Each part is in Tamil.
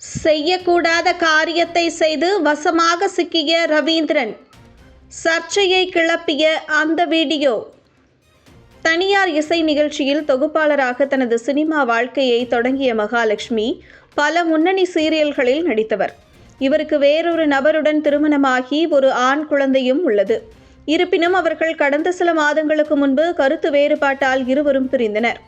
செய்யக்கூடாத காரியத்தை செய்து வசமாக சிக்கிய ரவீந்திரன் சர்ச்சையை கிளப்பிய அந்த வீடியோ. தனியார் இசை நிகழ்ச்சியில் தொகுப்பாளராக தனது சினிமா வாழ்க்கையை தொடங்கிய மகாலட்சுமி பல முன்னணி சீரியல்களில் நடித்தவர். இவருக்கு வேறொரு நபருடன் திருமணமாகி ஒரு ஆண் குழந்தையும் உள்ளது. இருப்பினும் அவர்கள் கடந்த சில மாதங்களுக்கு முன்பு கருத்து வேறுபாட்டால் இருவரும் பிரிந்தனர்.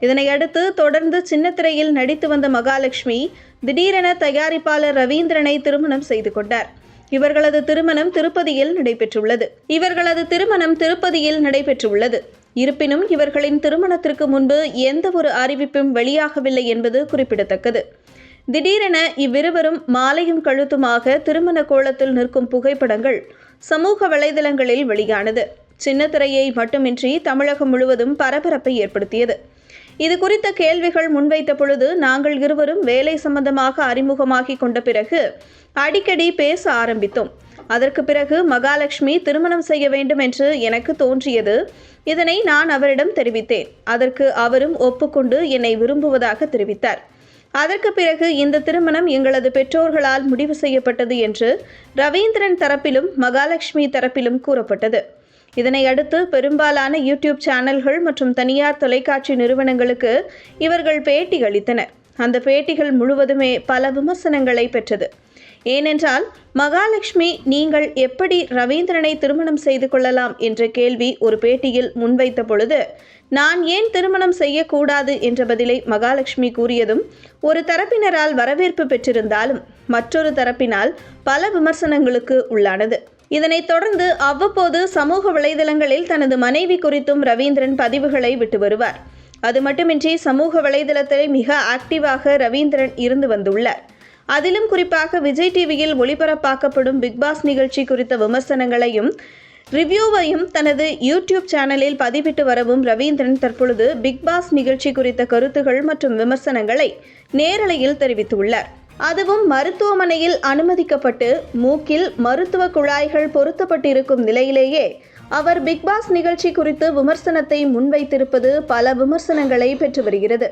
இதனையடுத்து தொடர்ந்து சின்னத்திரையில் நடித்து வந்த மகாலட்சுமி திடீரென தயாரிப்பாளர் ரவீந்திரனை திருமணம் செய்து கொண்டார். இவர்களது திருமணம் திருப்பதியில் நடைபெற்றுள்ளது. இவர்களது திருமணம் திருப்பதியில் நடைபெற்றுள்ளது. இருப்பினும் இவர்களின் திருமணத்திற்கு முன்பு எந்த ஒரு அறிவிப்பும் வெளியாகவில்லை என்பது குறிப்பிடத்தக்கது. திடீரென இவ்விருவரும் மாலையும் கழுத்துமாக திருமண கோலத்தில் நிற்கும் புகைப்படங்கள் சமூக வலைதளங்களில் வெளியானது. சின்னத்திரையை மட்டுமின்றி தமிழகம் முழுவதும் பரபரப்பை ஏற்படுத்தியது. இது குறித்த கேள்விகள் முன்வைத்த பொழுது நாங்கள் இருவரும் வேலை சம்பந்தமாக அறிமுகமாகி கொண்ட பிறகு அடிக்கடி பேச ஆரம்பித்தோம். அதற்கு பிறகு மகாலட்சுமி திருமணம் செய்ய வேண்டும் என்று எனக்கு தோன்றியது. இதனை நான் அவரிடம் தெரிவித்தேன். அதற்கு அவரும் ஒப்புக்கொண்டு என்னை விரும்புவதாக தெரிவித்தார். அதற்கு பிறகு இந்த திருமணம் எங்களது பெற்றோர்களால் முடிவு செய்யப்பட்டது என்று ரவீந்திரன் தரப்பிலும் மகாலட்சுமி தரப்பிலும் கூறப்பட்டது. இதனை அடுத்து பெரும்பாலான யூடியூப் சேனல்கள் மற்றும் தனியார் தொலைக்காட்சி நிறுவனங்களுக்கு இவர்கள் பேட்டி அளித்தனர் அந்த பேட்டிகள் முழுவதுமே பல விமர்சனங்களை பெற்றது. ஏனென்றால் மகாலட்சுமி நீங்கள் எப்படி ரவீந்திரனை திருமணம் செய்து கொள்ளலாம்? என்ற கேள்வி ஒரு பேட்டியில் முன்வைத்த பொழுது நான் ஏன் திருமணம் செய்யக்கூடாது? என்ற பதிலை மகாலட்சுமி கூறியதும் ஒரு தரப்பினரால் வரவேற்பு பெற்றிருந்தாலும் மற்றொரு தரப்பினால் பல விமர்சனங்களுக்கு உள்ளானது. இதனைத் தொடர்ந்து அவ்வப்போது சமூக வலைதளங்களில் தனது மனைவி குறித்தும் ரவீந்திரன் பதிவுகளை விட்டு வருவார். அது மட்டுமின்றி சமூக வலைதளத்தில் மிக ஆக்டிவாக ரவீந்திரன் இருந்து வந்துள்ளார். அதிலும் குறிப்பாக விஜய் டிவியில் ஒளிபரப்பாக்கப்படும் பிக்பாஸ் நிகழ்ச்சி குறித்த விமர்சனங்களையும் ரிவ்யூவையும் தனது யூடியூப் சேனலில் பதிவிட்டு வரவும் ரவீந்திரன் தற்பொழுது பிக்பாஸ் நிகழ்ச்சி குறித்த கருத்துகள் மற்றும் விமர்சனங்களை நேரலையில் தெரிவித்துள்ளார். அதுவும் மருத்துவமனையில் அனுமதிக்கப்பட்டு மூக்கில் மருத்துவ குழாய்கள் பொருத்தப்பட்டிருக்கும் நிலையிலேயே அவர் பிக்பாஸ் நிகழ்ச்சி குறித்து விமர்சனத்தை முன்வைத்திருப்பது பல விமர்சனங்களை பெற்று வருகிறது.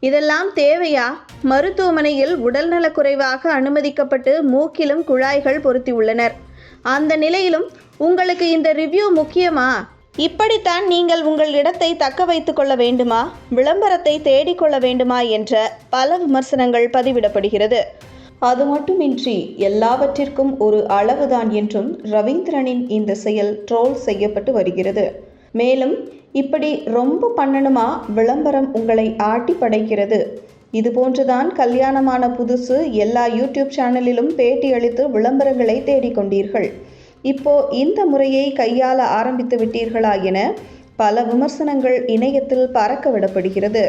இதெல்லாம் தேவையா? மருத்துவமனையில் உடல்நலக்குறைவாக அனுமதிக்கப்பட்டு மூக்கிலும் குழாய்கள் பொருத்தியுள்ளனர் அந்த நிலையிலும் உங்களுக்கு இந்த ரிவ்யூ முக்கியமா? இப்படித்தான் நீங்கள் உங்கள் இடத்தை தக்க வைத்து கொள்ள வேண்டுமா? விளம்பரத்தை தேடிக்கொள்ள வேண்டுமா? என்ற பல விமர்சனங்கள் பதிவிடப்படுகிறது. அது மட்டுமின்றி எல்லாவற்றிற்கும் ஒரு அளவுதான் என்றும் ரவீந்திரனின் இந்த செயல் ட்ரோல் செய்யப்பட்டு வருகிறது. மேலும் இப்படி ரொம்ப பண்ணணுமா? விளம்பரம் உங்களை ஆட்டி படைக்கிறது. இது போன்றுதான் கல்யாணமான புதுசு எல்லா யூடியூப் சேனலிலும் பேட்டி அளித்து விளம்பரங்களை தேடிக்கொண்டீர்கள் இப்போ இந்த முறையை கையாள ஆரம்பித்து விட்டீர்களா என பல விமர்சனங்கள் இணையத்தில் பறக்க விடப்படுகிறது.